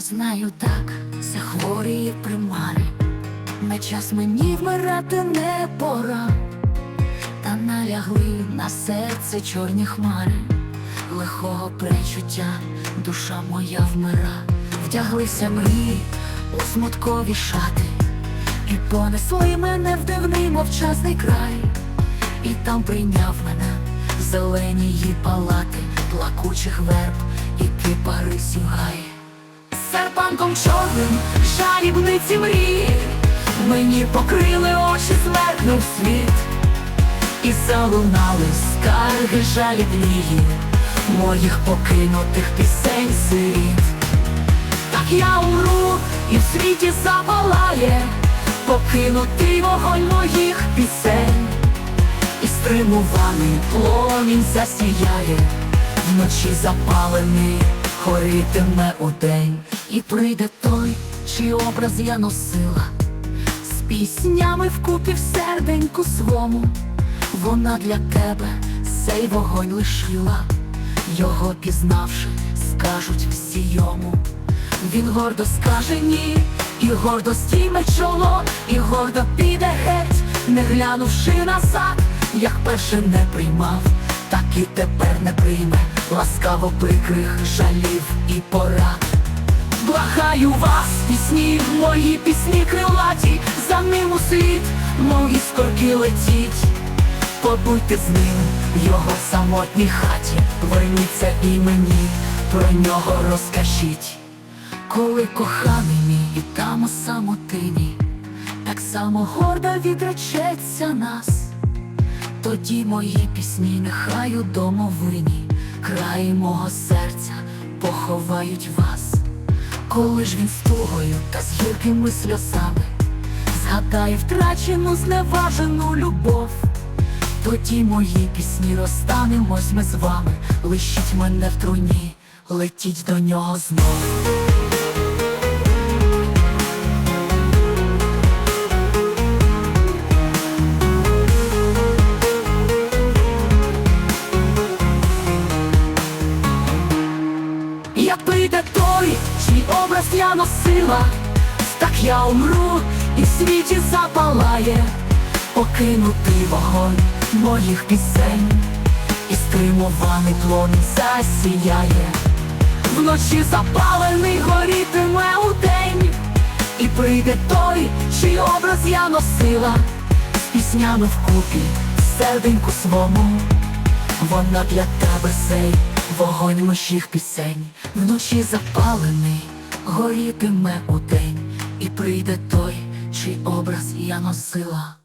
знаю так, це хворі примари. Не час мені вмирати не пора, та налягли на серце чорні хмари, лихого пречуття, душа моя вмира, вдяглися мрії у смуткові шати, і понесли мене в дивний мовчазний край, і там прийняв мене зелені її палати, плакучих верб і кипари сюгай. Серпанком чорним жалібниці мрії, мені покрили очі, звернув світ, і залунали скарги жалібнії моїх покинутих пісень сиріт. Так я умру і в світі запалає покинутий вогонь моїх пісень, і стримуваний пломінь засіяє, вночі запалений горітиме удень, і прийде той, чий образ я носила, з піснями вкупі в серденьку свому, вона для тебе цей вогонь лишила, його пізнавши, скажуть всі йому. Він гордо скаже ні, і гордо стійме чоло, і гордо піде геть, не глянувши назад, як перше не приймав, і тепер не прийме, ласкаво прикрих жалів і порад. Благаю вас, пісні, мої пісні крилаті, за ним у світ, мої скорки летіть. Побудьте з ним в його самотній хаті, верніться і мені, про нього розкажіть. Коли коханий мій і там у самотині, так само гордо відречеться нас, тоді мої пісні нехай у домовині, краї мого серця поховають вас, коли ж він з тугою та з гіркими сльозами згадає втрачену зневажену любов. Тоді мої пісні розстанемось ми з вами, лишіть мене в труні, летіть до нього знов. Я носила, так я умру і в світі запалає, покинутий вогонь моїх пісень, і стримуваний пломінь засіяє, вночі запалений горітиме удень, і прийде той, чий образ я носила, з піснями вкупі, серденьку свому. Вона для тебе сей, вогонь моїх пісень, вночі запалений, горітиме у день, і прийде той, чий образ я носила.